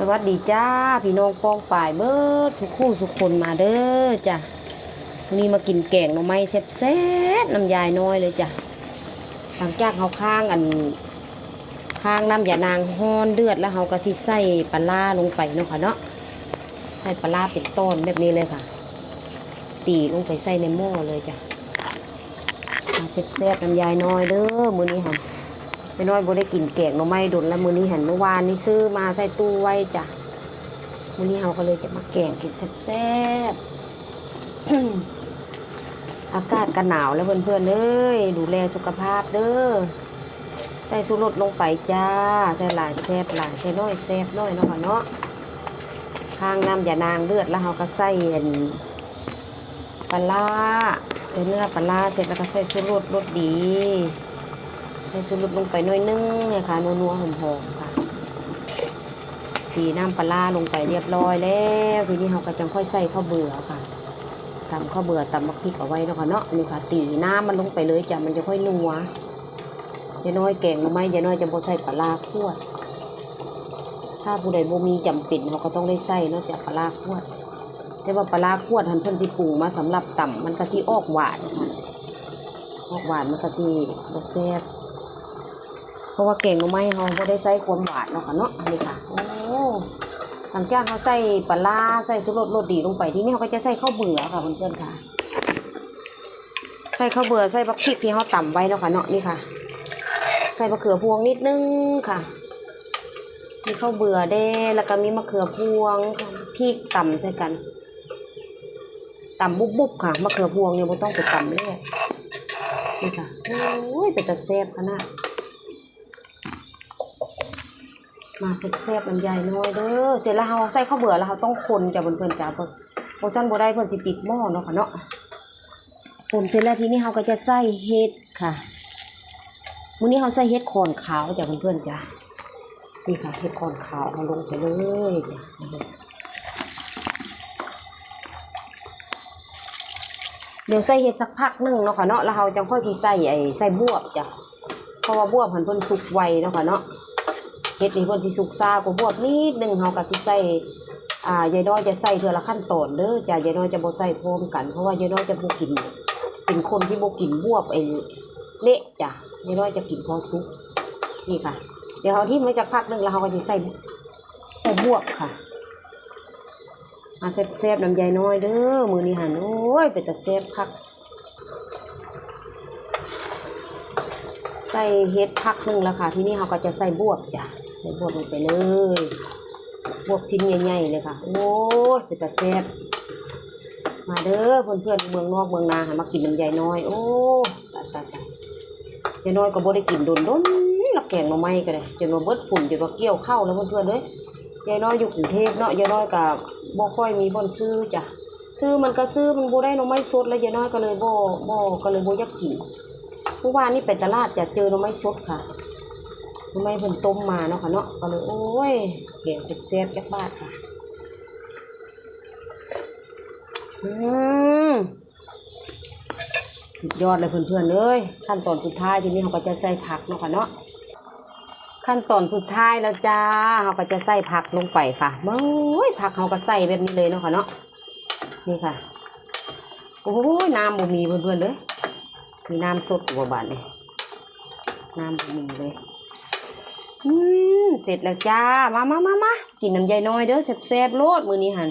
สวัสดีจ้าพี่น้องป้องป่ายเบิดทุกคู่สุกคนมาเด้อจ้ะวันนี้มากินแกงหน่อไม้แซ่บๆน้ำยายน้อยเลยจ้ะหลังจากเขาข้างอันข้างน้ำยานางฮ้อนเดือดแล้วเขาก็สิใส่ปลาร้าลงไปเนาะค่ะเนาะใส่ปลาร้าเป็นต้นแบบนี้เลยค่ะ ตีลงไปใส่ในหม้อเลยจ้ะมาแซ่บๆน้ำยายน้อยเด้อมื้อนี้ค่ะ ไม่น้อยบ่ได้กินแกงหน่อไม้ดนแล้วมื้อนี้หันเมื่อวานนี้ซื้อมาใส่ตู้ไว้จ้ะมื้อนี้เราก็เลยจะมาแกงกินแซ่บๆอากาศก็หนาวแล้วเพื่อนๆเอ้ยดูแลสุขภาพเด้อใส่สุรสลงไปจ้า ใส่หลายแซ่บหลายใส่น้อยแซ่บน้อยเนาะค่ะเนาะข้างน้ำอย่านางเลือดแล้วเราก็ใส่นปลาใส่เนื้อปลาเสร็จแล้วก็ใส่สุรสรสดี ใส่ชูรสลงไปน่อยนึงเนี่ยค่ะนัวๆหอมๆค่ะตีน้ำปลาลงไปเรียบร้อยแล้วทีนี้เราก็จะค่อยใส่ข้าวเบื่อค่ะตำข้าวเบื่อตำมะพริกเอาไว้เนาะคะเนาะนี่ค่ะ ตีน้ำมันลงไปเลยจ้ะมันจะค่อยนัวยายน้อยแกงหรือไม่ยายน้อยจะบ่ใส่ปลาร้าขวด ถ้าผู้ใดบ่มีจำเป็นเขาก็ต้องได้ใส่นาะจากปลาร้าขวด แต่ว่าปลาร้าขวดหันเพิ่นสิปรุงมาสำหรับต่ำมันก็สิออกหวานค่ะออกหวานมันก็สิบ่แซ่บ เพราะว่าเก่งหรือไม่เขาก็ได้ใส่ความหวานเนาะค่ะเนาะนี่ค่ะโอ้หลังจากเขาใส่ปลาใส่สุรสรสดีลงไปที่นี่เขาก็จะใส่ข้าวเบื่อค่ะเพื่อนๆค่ะ ใส่ข้าวเบื่อใส่บักพริกที่เขาต่ำไว้เนาะค่ะเนาะนี่ค่ะ ใส่มะเขือพวงนิดนึงค่ะมีข้าวเบื่อแด้แล้วก็มีมะเขือพวงค่ะพริกต่ำใส่กันต่ำบุบๆค่ะมะเขือพวงเนี่ยไม่ต้องไปต่ำเลยนี่ค่ะโอ้ยเป็นตะแซ่บขนาด มาแซ่บๆมันใหญ่น้อยเด้อเสร็จแล้วเราใส่ข้าวเบื่อแล้วเราต้องคนจ้ะเพื่อนๆจ้ะเพิ่อนโพชั่นบ่ได้เพิ่อนสิติดหม้อเนาะค่ะเนาะคนเสร็จแล้วทีนี้เราก็จะใส่เห็ดค่ะมื้อนี้เราใส่เห็ดขอนขาวจ้ะเพื่อนๆจ้ะนี่ค่ะเห็ดขอนขาวเอาลงไปเลยจ้ะเดี๋ยวใส่เห็ดสักพักหนึงเนาะค่ะเนาะแล้วเราจังค่อยสิใส่ไอ้ใส่บวบจ้ะเพราะว่าบวบหันเพิ่นสุกไวเนาะค่ะเนาะ เฮ็ดนี่เพิ่นสิสุกซากว่าบวบนิดนึงเฮาก็สิใส่อ่ายายน้อยจะใส่เทื่อละขั้นตอนเด้อจ้ะยายน้อยจะบ่ใส่พร้อมกัน เพราะว่ายายน้อยจะบ่กิน เป็นคนที่บ่กินบวบไอ้เละจ้ะยายน้อยจะกินพอสุกนี่ค่ะ เดี๋ยวเฮาทิ้งไว้จักพักหนึงแล้วเฮาก็สิใส่ใส่บวบค่ะมาแซ่บๆน้ำยายน้อยเด้อมื้อนี้หั่นโอ้ยเป็นตาแซ่บคัก ใส่เฮ็ดพักหนึ่งแล้วค่ะ ที่นี่เราก็จะใส่บวบจ้ะ ใส่บวบลงไปเลยบวบชิ้นใหญ่ๆเลยค่ะ โอ้ยเป็นตาแซ่บมาเด้อเพื่อนๆเมืองนอกเมืองนาหามากินน้ำยายน้อย โอ้ตายตายตายยายน้อยก็บ่ได้กินโดนโดนๆลักแกงหน่อไม้ก็ได้จนว่าเบิดฝุ่นจนว่าเกี่ยวเข้าแล้วเพื่อนๆเลยยายน้อยอยู่กรุงเทพเนาะยายน้อยกับบ่ค่อยมีบ่อนซื้อจ้ะซื้อมันก็ซื้อมันบ่ได้น่อไม้สดแล้วยายน้อยก็เลยบ่บ่ก็เลยบ่อยากกินเมื่อวานนี่ไปตลาดจะเจอน่อไม้สดค่ะ หน่อไมเพิ่นต้มมาเนาะค่ะเนาะก็เลยโอ้ยแกงแซ่บๆจักบาทค่ะอืมสุดยอดเลยเพื่อนๆเลยขั้นตอนสุดท้ายทีนี้เราก็จะใส่ผักเนาะค่ะเนาะขั้นตอนสุดท้ายแล้วจ้าเราก็จะใส่ผักลงไปค่ะเมื่อยผักเราก็ใส่แบบนี้เลยเนาะค่ะเนาะนี่ค่ะโอ้ยน้ำบ่มีเพื่อนๆเลยมีน้ำสดกว่าบาทเลยน้ำบะหมี่เลย อืมเสร็จแล้วจ้า มามามามากินน้ำใยน้อยเด้อแซ่บๆโลดมือนี้หัน